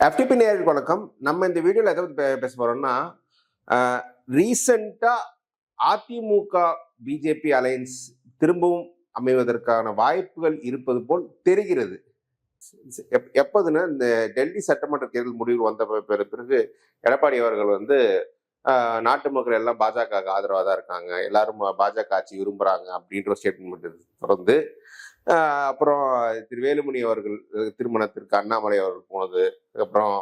FTP நேயர்களுக்கு வணக்கம். நம்ம இந்த வீடியோவில் எதை பற்றி பே- பேச போகிறோம்னா ரீசண்டாக அதிமுக பிஜேபி அலையன்ஸ் திரும்பவும் அமைவதற்கான வாய்ப்புகள் இருப்பது போல் தெரிகிறது. எப்- எப்போதுன்னா இந்த டெல்லி சட்டமன்ற தேர்தல் முடிவு வந்த பிற- பிறகு எடப்பாடி அவர்கள் வந்து நாட்டு மக்கள் எல்லாம் பாஜக ஆதரவாக தான் இருக்காங்க. எல்லாரும் பாஜக ஆட்சி விரும்புகிறாங்க அப்படின்ற ஸ்டேட்மெண்ட் தொடர்ந்து அப்புறம் திரு வேலுமணி அவர்கள் திருமணத்திற்கு அண்ணாமலை அவர்கள் போனது. அதுக்கப்புறம்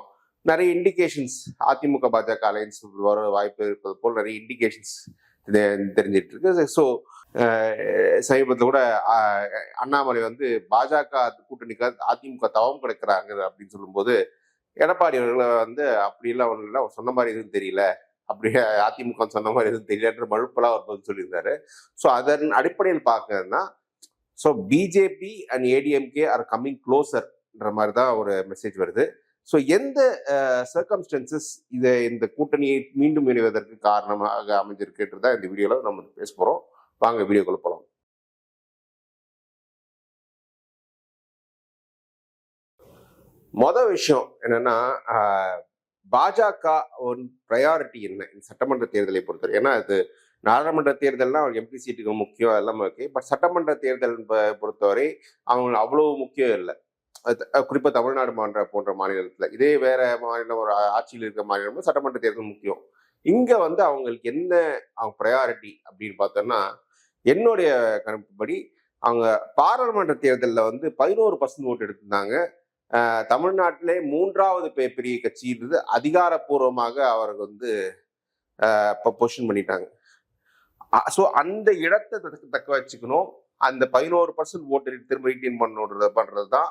நிறைய இண்டிகேஷன்ஸ் அதிமுக பாஜக அலையன்ஸ் வர வாய்ப்பு இருப்பது போல் நிறைய இண்டிகேஷன்ஸ் தெரிஞ்சிட்டு இருக்கு. ஸோ சமீபத்தில் கூட அண்ணாமலை வந்து பாஜக கூட்டணிக்கு அதிமுக தவம் கிடைக்கிறாங்க அப்படின்னு சொல்லும்போது எடப்பாடி அவர்களை வந்து அப்படிலாம் ஒன்றும் இல்லை அவர் சொன்ன மாதிரி எதுவும் தெரியல அப்படி அதிமுக சொன்ன மாதிரி எதுவும் தெரியலன்ற மழுப்பெல்லாம் அவர் வந்து சொல்லியிருந்தாரு. ஸோ அதன் அடிப்படையில் பார்க்கறதுனா so BJP and ADMK are coming க்ளோசர்ன்ற மாதிரி தான் ஒரு மெசேஜ் வருது. ஸோ எந்த சர்க்கம்ஸ்டன்சஸ் இதை இந்த கூட்டணியை மீண்டும் இணைவதற்கு காரணமாக அமைஞ்சிருக்குன்றதா இந்த வீடியோவில் நம்ம பேச போகிறோம் வாங்க வீடியோக்குள்ள போகலாம் மொதல் விஷயம் என்னன்னா பாஜக ஒன் ப்ரையாரிட்டி என்ன? இந்த சட்டமன்ற தேர்தலை பொறுத்தவரை. ஏன்னா அது நாடாளுமன்ற தேர்தல்லாம் எம்பி சீட்டுக்கு முக்கியம் எல்லாமே ஓகே பட் சட்டமன்ற தேர்தல் பொறுத்தவரை அவங்க அவ்வளவு முக்கியம் இல்லை. குறிப்பாக தமிழ்நாடு மாநில போன்ற மாநிலத்தில். இதே வேற மாநிலம் ஒரு ஆட்சியில் இருக்க மாநிலம் சட்டமன்ற தேர்தல் முக்கியம். இங்கே வந்து அவங்களுக்கு என்ன அவங்க ப்ரையாரிட்டி அப்படின்னு பார்த்தோம்னா என்னுடைய கணிப்புப்படி அவங்க பாராளுமன்ற தேர்தலில் வந்து பதினோரு பர்சன்ட் ஓட்டு எடுத்திருந்தாங்க. தமிழ்நாட்டிலே மூன்றாவது பெ- பெரிய கட்சின்றது அதிகாரப்பூர்வமாக அவருக்கு வந்து இப்போ பொசிஷன் பண்ணிட்டாங்க. ஸோ அந்த இடத்தை தக்க வச்சுக்கணும். அந்த பதினோரு பர்சன்ட் ஓட்டு திரும்ப ரீட்டைன் பண்ணுறது பண்ணுறது தான்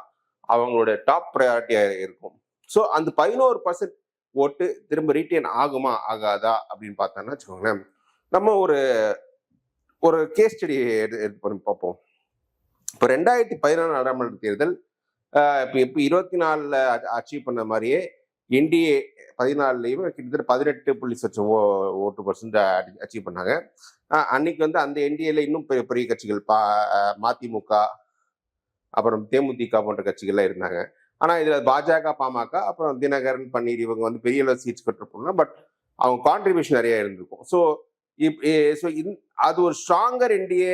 அவங்களோட டாப் ப்ரையாரிட்டியாக இருக்கும். ஸோ அந்த பதினோரு பர்சன்ட் ஓட்டு திரும்ப ரீட்டைன் ஆகுமா ஆகாதா அப்படின்னு பார்த்தோன்னா வச்சுக்கோங்களேன் நம்ம ஒரு ஒரு கேஸ் ஸ்டடி எடுத்து எடுத்து பண்ணி பார்ப்போம். இப்போ ரெண்டாயிரத்தி பதினாறு நாடாளுமன்ற தேர்தல் இப்போ இப்போ இருபத்தி நாலில் அச்சீவ் பண்ண மாதிரியே என்டிஏ பதினாலுலையுமே கிட்டத்தட்ட பதினெட்டு புள்ளி சட்சம் ஓ ஓட்டு பர்சன்ட் அச்சீவ் பண்ணாங்க. அன்னைக்கு வந்து அந்த என்டிஏல இன்னும் பெரிய பெரிய கட்சிகள் பா மதிமுக அப்புறம் தேமுதிக போன்ற கட்சிகள்லாம் இருந்தாங்க. ஆனால் இதில் பாஜக பாமக அப்புறம் தினகரன் பன்னீர் இவங்க வந்து பெரிய அளவு சீட்ஸ் பெற்றிருப்பாங்க பட் அவங்க கான்ட்ரிபியூஷன் நிறைய இருந்திருக்கும். ஸோ இப் ஸோ அது ஒரு ஸ்ட்ராங்கர் என்டிஏ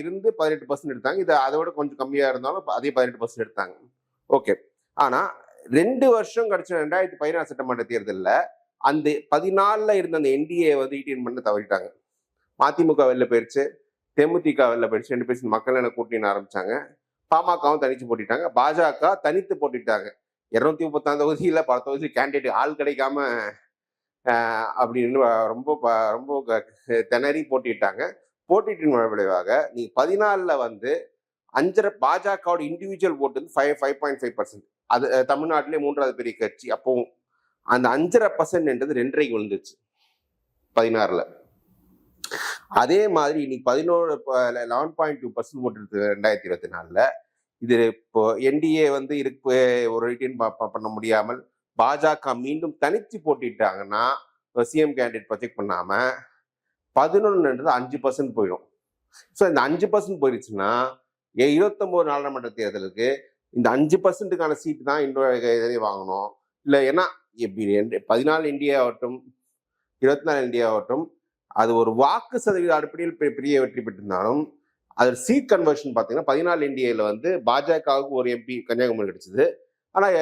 இருந்து பதினெட்டு பர்சன்ட் எடுத்தாங்க. இது அதை விட கொஞ்சம் கம்மியாக இருந்தாலும் அதே பதினெட்டு பர்சன்ட் எடுத்தாங்க. ஓகே ஆனால் ரெண்டு வருஷம் கழிச்ச ரெண்டாயிரத்தி பதினாறு சட்டமன்ற தேர்தலில் அந்த பதினாலில் இருந்த அந்த என்டிஏ வந்து ஈட்டின் பண்ண தவறிட்டாங்க. மதிமுக வெளில போயிடுச்சு தேமுதிக வெளில போயிடுச்சு ரெண்டு பேரும் மக்கள் என கூட்டின்னு ஆரம்பிச்சாங்க. பாமகவும் தனித்து போட்டிட்டாங்க பாஜக தனித்து போட்டிட்டாங்க. இரநூத்தி முப்பத்தாம் தொகுதியில் பல தொகுதி கேண்டிடேட் ஆள் கிடைக்காம அப்படின்னு ரொம்ப ப- ரொம்ப க- திணறி போட்டிட்டாங்க. போட்டிட்டின் விளைவாக நீ பதினாலில் வந்து அஞ்சரை பாஜகவோட இண்டிவிஜுவல் ஓட்டு வந்து five five point five percent அது தமிழ்நாட்டிலே மூன்றாவது பெரிய கட்சி. அப்போ அந்த அஞ்சரை பர்சன்ட்ன்றது ரெண்டரைக்கு விழுந்துச்சு. பதினாறுல. அதே மாதிரி இன்னைக்கு பதினோரு லெவன் பாயிண்ட் டூ பர்சன்ட் ஓட்டு ரெண்டாயிரத்தி இருபத்தி நாலுல. இது இப்போ என்டிஏ வந்து இருக்கு ஒரு ரிட்டர்ன் பண்ண முடியாமல் பாஜக மீண்டும் தனித்து போட்டிட்டாங்கன்னா சிஎம் கேண்டிடேட் ப்ரொஜெக்ட் பண்ணாம பதினொன்றுன்றது அஞ்சு பர்சன்ட் போயிடும். ஸோ இந்த அஞ்சு பர்சன்ட் போயிடுச்சுன்னா ஏ- நாடாளுமன்ற தேர்தலுக்கு இந்த அஞ்சு பர்சன்ட்டுக்கான சீட்டு தான் இன்னொரு இதிலே வாங்கணும். இல்லை ஏன்னா எப்படி பதினாலு இந்தியா ஆகட்டும் இருபத்தி நாலு இந்தியா ஆகட்டும் அது ஒரு வாக்கு சதவீத அடிப்படையில் பெ- பெரிய வெற்றி பெற்றிருந்தாலும் அது சீட் கன்வர்ஷன் பார்த்தீங்கன்னா பதினாலு இந்தியாவில் வந்து பாஜகவுக்கு ஒரு எம்பி கன்னியாகுமரி கிடைச்சது. ஆனால்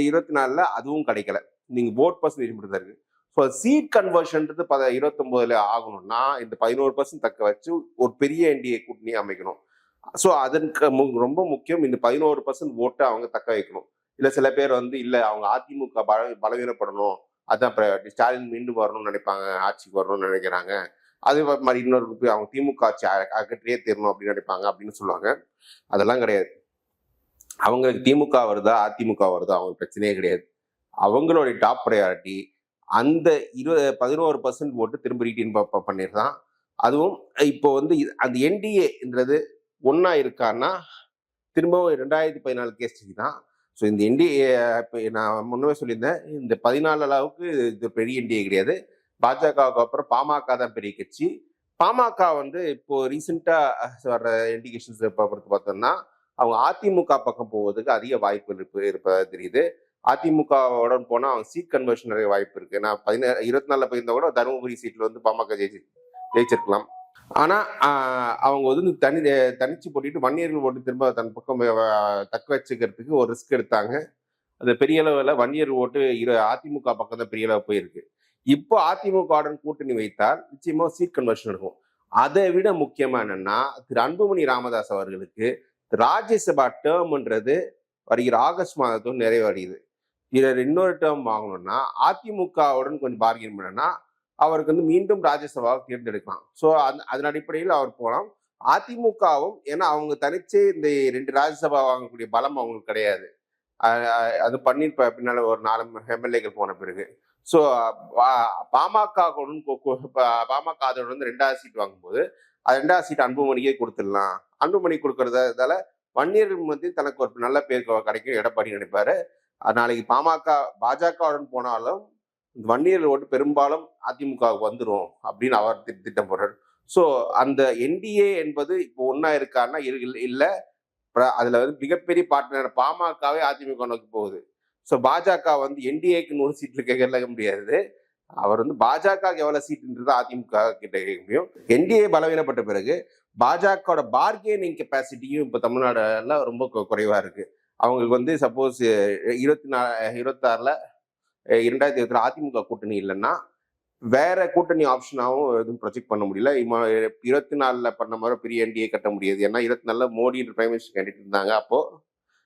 இருபத்தி நாலில் அதுவும் கிடைக்கல. நீங்கள் ஓட் பர்சன்டேஜ் மட்டும் தான் இருக்குது ஸோ சீட் கன்வர்ஷன்றது பத இருபத்தொம்போதில் ஆகணும்னா இந்த பதினோரு பர்சன்ட் தக்க வச்சு ஒரு பெரிய என்டிஏ கூட்டணி அமைக்கணும். ஸோ அதற்கு மு- ரொம்ப முக்கியம். இந்த பதினோரு பர்சன்ட் ஓட்டை அவங்க தக்க வைக்கணும். இல்லை சில பேர் வந்து இல்லை அவங்க அதிமுக பல பலவீனப்படணும். அதான் ஸ்டாலின் மீண்டும் வரணும்னு நினைப்பாங்க ஆட்சிக்கு வரணும்னு நினைக்கிறாங்க. அது மாதிரி இன்னொரு போய் அவங்க திமுக ஆட்சி அகற்றியே தீரணும் அப்படின்னு நினைப்பாங்க அப்படின்னு சொல்லுவாங்க. அதெல்லாம் கிடையாது. அவங்களுக்கு திமுக வருதா அதிமுக வருதா அவங்க பிரச்சனையே கிடையாது. அவங்களுடைய டாப் ப்ரையாரிட்டி அந்த இருபது பதினோரு பர்சன்ட் ஓட்டு திரும்ப ரீட்டைன் பண்ணிடுறான் அதுவும் இப்போ வந்து அந்த என்டிஏன்றது ஒன்றா இருக்கான்னா திரும்பவும் ரெண்டாயிரத்தி பதினாலு கேஸ்டிக்கு தான். ஸோ இந்த என்டிஏ இப்போ நான் முன்னவே சொல்லியிருந்தேன் இந்த பதினாலு அளவுக்கு இது பெரிய என்டிஏ கிடையாது. பாஜகவுக்கு அப்புறம் பாமக தான் பெரிய கட்சி. பாமக வந்து இப்போ ரீசெண்டாக வர்ற இண்டிகேஷன்ஸ் பொறுத்து பார்த்தோம்னா அவங்க அதிமுக பக்கம் போவதுக்கு அதிக வாய்ப்பு இருப்பு இருப்பதாக தெரியுது. அதிமுகவோட போனால் அவங்க சீட் கன்வர்ஷன் நிறைய வாய்ப்பு இருக்குது நான் பதினேழு இருபத்தி நாலில் போயிருந்தா கூட தருமபுரி சீட்டில் வந்து பாமக ஜெயிச்சு ஜெயிச்சிருக்கலாம். ஆனால் அவங்க வந்து தனி தனிச்சு போட்டிட்டு வன்னியர்கள் ஓட்டு திரும்ப தன் பக்கம் தக்க வச்சுக்கிறதுக்கு ஒரு ரிஸ்க் எடுத்தாங்க. அது பெரிய அளவில் வன்னியர் ஓட்டு இரு அதிமுக பக்கம் தான் பெரிய அளவு போயிருக்கு. இப்போ அதிமுகவுடன் கூட்டணி வைத்தால் நிச்சயமாக சீட் கன்வர்ஷன் இருக்கும். அதை விட முக்கியமாக என்னன்னா திரு அன்புமணி ராமதாஸ் அவர்களுக்கு ராஜ்யசபா டேர்ம்ன்றது வருகிற ஆகஸ்ட் மாதத்தோடு நிறைவடையுது. இதில் இன்னொரு டேர்ம் வாங்கணும்னா அதிமுகவுடன் கொஞ்சம் பார்கெயின் பண்ணனா அவருக்கு வந்து மீண்டும் ராஜ்யசபாவை தேர்ந்தெடுக்கலாம். ஸோ அந் அதன் அடிப்படையில் அவர் போகலாம் அதிமுகவும் ஏன்னா அவங்க தனிச்சே இந்த ரெண்டு ராஜ்யசபா வாங்கக்கூடிய பலம் அவங்களுக்கு கிடையாது. அது பன்னீர் பின்னால் பின்னால ஒரு நாலு எம்எல்ஏக்கள் போன பிறகு. ஸோ பாமக பாமக அதோட வந்து ரெண்டாவது சீட் வாங்கும்போது அது ரெண்டாவது சீட் அன்புமணிக்கே கொடுத்துடலாம். அன்புமணி கொடுக்கறதால வன்னியர்கள் வந்து தனக்கு ஒரு நல்ல பேர் கிடைக்கும் எடப்பாடி நினைப்பாரு. அது நாளைக்கு பாமக பாஜகவுடன் போனாலும் வன்னியர்கள் ஓட்டு பெரும்பாலும் அதிமுகவுக்கு வந்துடும் அப்படின்னு அவர் திட்டம் போடுறார். ஸோ அந்த என்டிஏ என்பது இப்போ ஒன்றா இருக்காருன்னா இரு- அதில் வந்து மிகப்பெரிய பார்ட்னர் பாமகவே அதிமுக நோக்கி போகுது. ஸோ பாஜக வந்து என்டிஏக்கு நூறு சீட்டில் கேட்க முடியாது. அவர் வந்து பாஜக எவ்வளோ சீட்டுன்றது அதிமுக கிட்ட கேட்க முடியும். என்டிஏ பலவீனப்பட்ட பிறகு பாஜகவோட பார்கெனிங் கெப்பாசிட்டியும் இப்போ தமிழ்நாடுல ரொம்ப குறைவாக இருக்குது அவங்களுக்கு வந்து சப்போஸ் இருபத்தி நாலு இருபத்தாறில் இரண்டாயிரத்தி இருபத்தி அதிமுக கூட்டணி இல்லைன்னா வேற கூட்டணி ஆப்ஷனாகவும் எதுவும் ப்ரொஜெக்ட் பண்ண முடியல. இம்ம- இருபத்தி நாலில் பண்ண மாதிரி பெரிய என்டிஏ கட்ட முடியாது. ஏன்னா இருபத்தி நாலில் மோடி பிரைம் மினிஸ்டர் கேண்டிடேட் இருந்தாங்க. அப்போது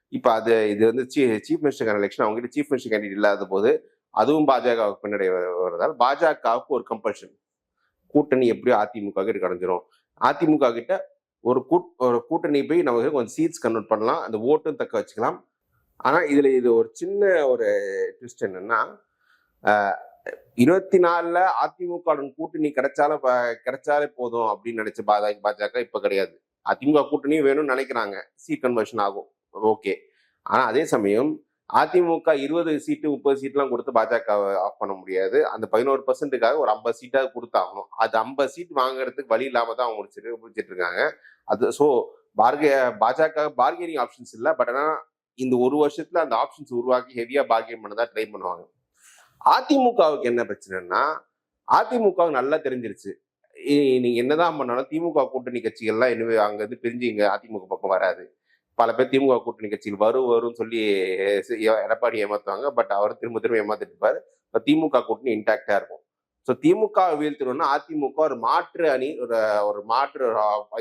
இப்போ அது இது வந்து சீ சீஃப் மினிஸ்டர் எலெக்ஷன் அவங்ககிட்ட சீஃப் மினிஸ்டர் கேண்டிடேட் இல்லாத போது அதுவும் பாஜகவுக்கு பின்னாடி வருவதால் பாஜகவுக்கு ஒரு கம்பல்ஷன் கூட்டணி எப்படியோ அதிமுக கிட்ட கிடைஞ்சிரும் அதிமுக கிட்ட ஒரு கூட் ஒரு கூட்டணி போய் நமக்கு கொஞ்சம் சீட்ஸ் கன்வெர்ட் பண்ணலாம். அந்த ஓட்டும் தக்க வச்சுக்கலாம். ஆனால் இதில் இது ஒரு சின்ன ஒரு ட்விஸ்ட் என்னன்னா இருபத்தி நாலில் அதிமுகவுடன் கூட்டணி கிடைச்சாலும் கிடைச்சாலே போதும் அப்படின்னு நினைச்ச பாஜக பாஜக இப்போ கிடையாது. அதிமுக கூட்டணியும் வேணும்னு நினைக்கிறாங்க. சீட் கன்வர்ஷன் ஆகும். ஓகே. ஆனால் அதே சமயம் அதிமுக இருபது சீட்டு முப்பது சீட்லாம் கொடுத்து பாஜக ஆஃப் பண்ண முடியாது. அந்த பதினோரு பர்சன்ட்டுக்காக ஒரு ஐம்பது சீட்டாக கொடுத்தாகணும். அது ஐம்பது சீட் வாங்குறதுக்கு வழி இல்லாமல் தான் அவங்க முடிச்சிட்டு முடிச்சிட்டு இருக்காங்க. அது ஸோ பார்கே பாஜக பார்கெனிங் ஆப்ஷன்ஸ் இல்லை. பட் ஆனால் இந்த ஒரு வருஷத்துல அந்த ஆப்ஷன்ஸ் உருவாக்கி ஹெவியா பார்கெயின் பண்ணதா ட்ரை பண்ணுவாங்க. அதிமுகவுக்கு என்ன பிரச்சனைன்னா அதிமுகவுக்கு நல்லா தெரிஞ்சிருச்சு. நீங்க என்னதான் பண்ணாலும் திமுக கூட்டணி கட்சிகள்லாம் இனிமே அங்க இருந்து பிரிஞ்சு இங்க அதிமுக பக்கம் வராது. பல பேர் திமுக கூட்டணி கட்சியில் வரும் வரும்னு சொல்லி எடப்பாடி ஏமாத்துவாங்க. பட் அவர் திரும்ப திரும்ப ஏமாத்திட்டு இருப்பாரு. திமுக கூட்டணி இன்டாக்டா இருக்கும். ஸோ திமுக வீழ்த்தணும்னா அதிமுக ஒரு மாற்று அணி ஒரு ஒரு மாற்று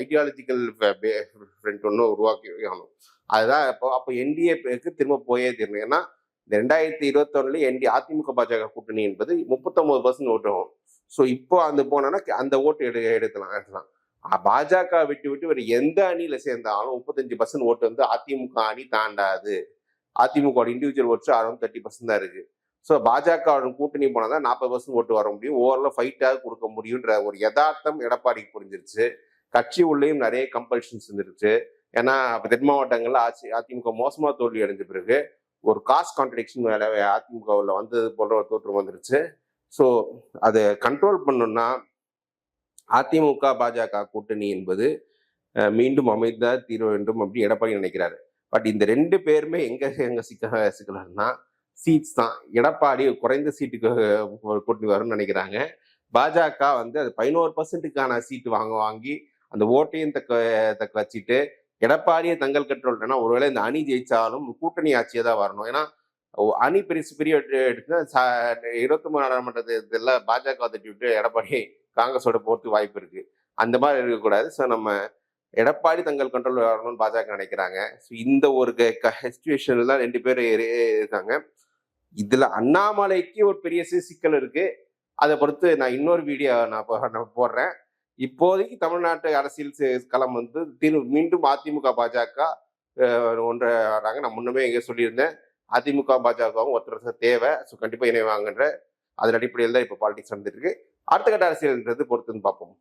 ஐடியாலஜிக்கல் ஃப்ரெண்ட் ஒன்று உருவாக்கி ஆகணும் அதுதான் இப்போ அப்போ என்டிஏக்கு திரும்ப போயே தீரணும். ஏன்னா இந்த ரெண்டாயிரத்தி இருபத்தொன்னுல என்டி அதிமுக பாஜக கூட்டணி என்பது முப்பத்தொன்பது பர்சன்ட் ஓட்டு ஸோ இப்போ அந்த போனோன்னா அந்த ஓட்டு எடு எடுக்கலாம் எடுக்கலாம். பாஜக விட்டு விட்டு ஒரு எந்த அணியில் சேர்ந்தாலும் முப்பத்தஞ்சு பர்சன்ட் ஓட்டு வந்து அதிமுக அணி தாண்டாது. AIADMK individual votes around thirty percent தான் இருக்கு. ஸோ பாஜகவோட கூட்டணி போனால் தான் நாற்பது பர்சன்ட் ஓட்டு வர முடியும். ஓவரில் ஃபைட்டாக கொடுக்க முடியுன்ற ஒரு யதார்த்தம் எடப்பாடிக்கு புரிஞ்சிருச்சு. கட்சி உள்ளேயும் நிறைய கம்பல்ஷன்ஸ் இருந்துருச்சு. ஏன்னா இப்போ தென் மாவட்டங்களில் ஆட்சி அதிமுக மோசமாக தோல்வி அடைஞ்ச பிறகு ஒரு காஸ்ட் கான்ட்ரடிக்ஷன் அதிமுகவில் வந்தது போன்ற ஒரு தோற்றம் வந்துருச்சு. ஸோ அதை கண்ட்ரோல் பண்ணணும்னா அதிமுக பாஜக கூட்டணி என்பது மீண்டும் அமைந்தா தீர வேண்டும் அப்படி எடப்பாடி நினைக்கிறாரு. பட் இந்த ரெண்டு பேருமே எங்கே எங்கே சிக்க சிக்கலாம்னா சீட்ஸ் தான். எடப்பாடி குறைந்த சீட்டுக்கு கூட்டணி வரும்னு நினைக்கிறாங்க. பாஜக வந்து அது பதினோரு பர்சன்ட்டுக்கான சீட்டு வாங்க வாங்கி அந்த ஓட்டையும் தக்க தக்க வச்சுட்டு எடப்பாடியை தங்கள் கண்ட்ரோல் ஒருவேளை இந்த அணி ஜெயிச்சாலும் கூட்டணி ஆட்சியாக தான் வரணும். ஏன்னா அணி பெருசு பெரிய எடுத்து இருபத்தி மூணு நாடாளுமன்ற தேர்தலில் பாஜக தட்டி விட்டு எடப்பாடி காங்கிரஸோட போகிறதுக்கு வாய்ப்பு இருக்கு. அந்த மாதிரி இருக்கக்கூடாது. ஸோ நம்ம எடப்பாடி தங்கள் கண்ட்ரோல் வரணும்னு பாஜக நினைக்கிறாங்க. ஸோ இந்த ஒரு சுச்சுவேஷனில் தான் ரெண்டு பேர் இருக்காங்க இதில் அண்ணாமலைக்கு ஒரு பெரிய சிக்கல் இருக்கு. அதை பொறுத்து நான் இன்னொரு வீடியோ நான் போடுறேன். இப்போதைக்கு தமிழ்நாட்டு அரசியல் களம் வந்து திரு மீண்டும் அதிமுக பாஜக அஹ், ஒன்றை நான் முன்னமே எங்கே சொல்லியிருந்தேன். அதிமுக பாஜகவும் ஒருத்தர் தேவை. ஸோ கண்டிப்பாக இணைவாங்கன்ற அதன் அடிப்படையில் தான் இப்போ பாலிடிக்ஸ் நடந்துட்டு இருக்கு. அடுத்த கட்ட அரசியல்ன்றது பொறுத்துன்னு பார்ப்போம்.